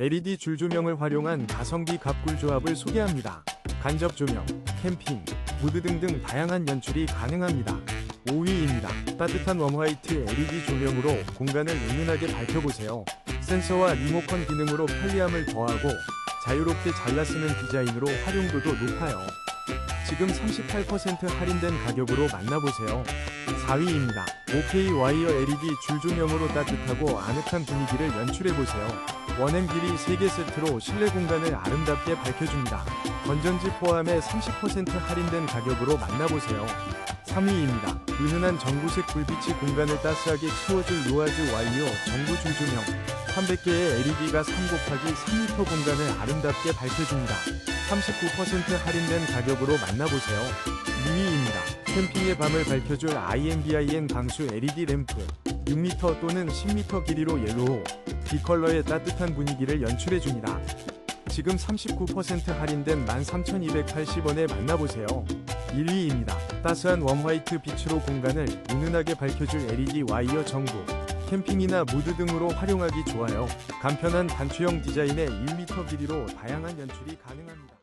LED 줄 조명을 활용한 가성비 갑굴 조합을 소개합니다. 간접 조명, 캠핑, 무드 등등 다양한 연출이 가능합니다. 5위입니다. 따뜻한 웜화이트 LED 조명으로 공간을 은은하게 밝혀보세요. 센서와 리모컨 기능으로 편리함을 더하고 자유롭게 잘라 쓰는 디자인으로 활용도도 높아요. 지금 38% 할인된 가격으로 만나보세요. 4위입니다. OK 와이어 LED 줄 조명으로 따뜻하고 아늑한 분위기를 연출해보세요. 원앤 길이 3개 세트로 실내 공간을 아름답게 밝혀줍니다. 건전지 포함해 30% 할인된 가격으로 만나보세요. 3위입니다. 은은한 전구색 불빛이 공간을 따스하게 채워줄 노아즈 와이어 전구 줄 조명. 300개의 LED가 3 곱하기 3m 공간을 아름답게 밝혀줍니다. 39% 할인된 가격으로 만나보세요. 2위입니다. 캠핑의 밤을 밝혀줄 INBIN 방수 LED 램프 6m 또는 10m 길이로 옐로우 비컬러의 따뜻한 분위기를 연출해줍니다. 지금 39% 할인된 13,280원에 만나보세요. 1위입니다. 따스한 웜화이트 빛으로 공간을 은은하게 밝혀줄 LED 와이어 전구 캠핑이나 무드 등으로 활용하기 좋아요. 간편한 단추형 디자인의 1m 길이로 다양한 연출이 가능합니다.